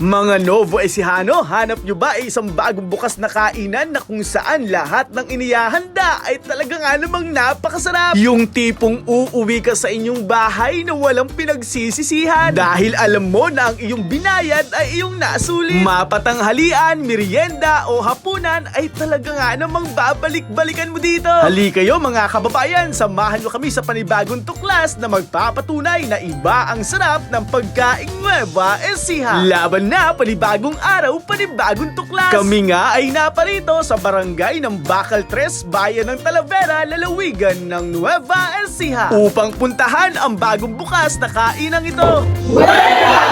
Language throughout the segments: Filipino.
Mga Novo Ecijano, hanap nyo ba ay isang bagong bukas na kainan na kung saan lahat ng iniyahanda ay talaga nga namang napakasarap? Yung tipong uuwi ka sa inyong bahay na walang pinagsisisihan dahil alam mo na ang iyong binayad ay iyong nasulit. Mapatanghalian, merienda o hapunan ay talaga nga namang babalik-balikan mo dito. Hali kayo mga kababayan, samahan nyo kami sa panibagong tuklas na magpapatunay na iba ang sarap ng pagkaing Nueva Ecija. Laban na, panibagong araw, panibagong tuklas. Kami nga ay naparito sa barangay ng Bacal Tres, bayan ng Talavera, lalawigan ng Nueva Ecija upang puntahan ang bagong bukas na kainang ito. Yun,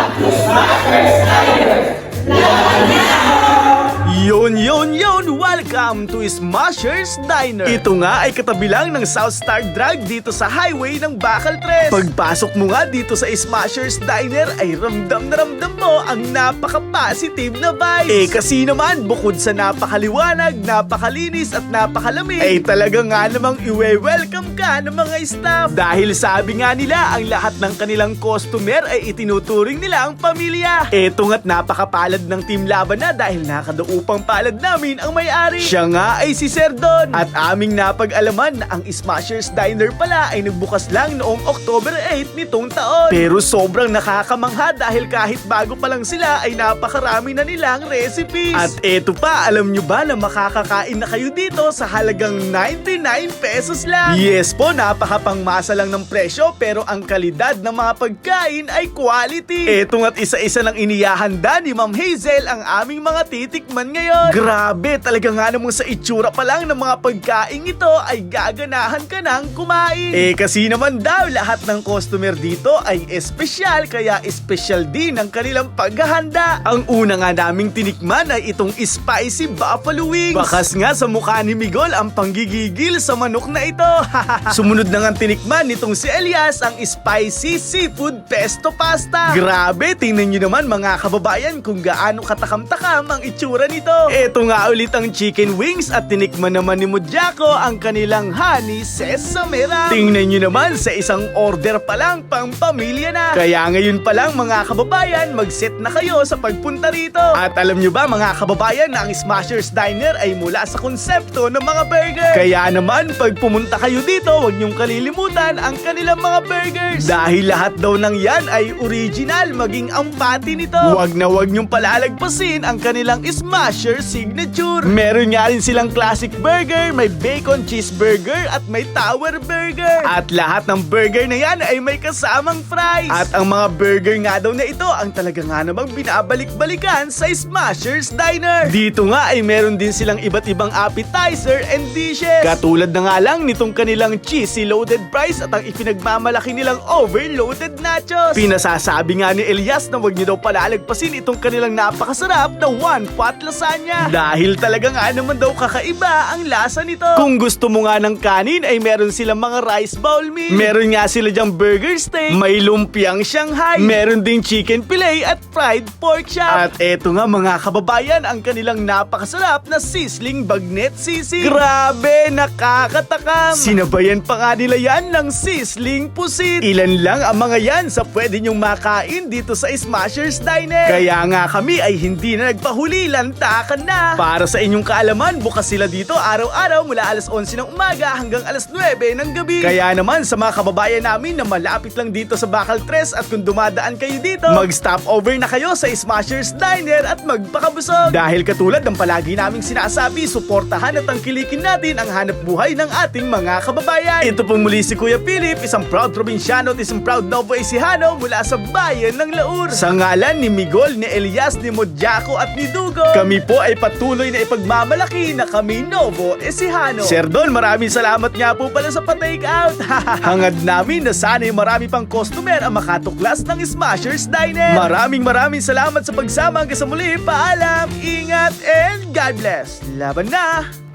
Welcome to Smashers Diner! Ito nga ay katabi lang ng South Star Drug dito sa highway ng Bacal Tres. Pagpasok mo nga dito sa Smashers Diner ay ramdam na ramdam mo ang napaka-positive na vibes. Eh kasi naman, bukod sa napakaliwanag, napakalinis at napakalamig, ay talaga nga namang iwe-welcome ka ng mga staff. Dahil sabi nga nila, ang lahat ng kanilang customer ay itinuturing nila ang pamilya. Eto nga't napakapalad ng Team Laban na dahil nakadaupang palad namin ang may-ari. Nga ay si Sir Don. At aming napag-alaman na ang Smashers Diner pala ay nagbukas lang noong October 8 nitong taon. Pero sobrang nakakamangha dahil kahit bago pa lang sila ay napakarami na nilang recipes. At eto pa, alam nyo ba na makakakain na kayo dito sa halagang 99 pesos lang? Yes po, napakapangmasa lang ng presyo pero ang kalidad ng mga pagkain ay quality. Eto nga't isa-isa ng iniyahanda ni Ma'am Hazel ang aming mga titikman ngayon. Grabe, talaga nga namang sa itsura pa lang ng mga pagkain ito ay gaganahan ka ng kumain. Eh kasi naman daw lahat ng customer dito ay espesyal kaya espesyal din ang kanilang paghahanda. Ang una nga naming tinikman ay itong spicy buffalo wings. Bakas nga sa mukha ni Migol ang panggigigil sa manok na ito. Sumunod na nga tinikman nitong si Elias ang spicy seafood pesto pasta. Grabe, tingnan nyo naman mga kababayan kung gaano katakam-takam ang itsura nito. Ito nga ulit ang chicken wings at tinikman naman ni Mudjako ang kanilang honey sesame wrap. Tingnan nyo naman sa isang order pa lang pang pamilya na. Kaya ngayon pa lang mga kababayan, mag-set na kayo sa pagpunta rito. At alam nyo ba mga kababayan na ang Smashers Diner ay mula sa konsepto ng mga burger. Kaya naman pag pumunta kayo dito, huwag nyong kalilimutan ang kanilang mga burgers. Dahil lahat daw ng yan ay original maging ang pati nito. Huwag na huwag nyong palalagpasin ang kanilang Smasher signature. Meron nga rin silang classic burger, may bacon cheeseburger at may tower burger. At lahat ng burger na yan ay may kasamang fries. At ang mga burger nga daw na ito ang talaga nga namang binabalik-balikan sa Smashers Diner. Dito nga ay meron din silang iba't ibang appetizer and dishes. Katulad na nga lang nitong kanilang cheesy loaded fries at ang ipinagmamalaki nilang overloaded nachos. Pinasasabi nga ni Elias na wag niyo daw palalagpasin itong kanilang napakasarap na one pot lasagna. Dahil talaga nga naman daw kakaiba ang lasa nito. Kung gusto mo nga ng kanin ay meron silang mga rice bowl meal. Meron nga sila dyang burger steak, may lumpiang Shanghai, meron ding chicken fillet at fried pork chop. At eto nga mga kababayan ang kanilang napakasarap na sizzling bagnet sisig. Grabe, nakakatakam. Sinabayan pa nga nila yan ng sizzling pusit. Ilan lang ang mga yan sa pwede nyong makain dito sa Smashers Diner. Kaya nga kami ay hindi na nagpahuli, lantakan na. Para sa inyong kaalaman, bukas sila dito araw-araw mula alas 11 ng umaga hanggang alas 9 ng gabi. Kaya naman sa mga kababayan namin na malapit lang dito sa Bacal Tres at kung dumadaan kayo dito, mag-stop over na kayo sa Smashers Diner at magpakabusog. Dahil katulad ng palagi naming sinasabi, suportahan at tangkilikin natin ang hanap buhay ng ating mga kababayan. Ito po muli si Kuya Philip, isang proud probinsyano at isang proud Novo Ecijano mula sa bayan ng Laur. Sa ngalan ni Migol, ni Elias, ni Modjako at ni Dugo, kami po ay patuloy na ipagmamalaki na kami Novo Ecijano. Sir Don, maraming salamat nga po pala sa pa-take out. Hangad namin na sana'y marami pang customer ang makatuklas ng Smashers Diner. Maraming maraming salamat sa pagsama hanggang sa muli. Paalam, ingat, and God bless. Laban na!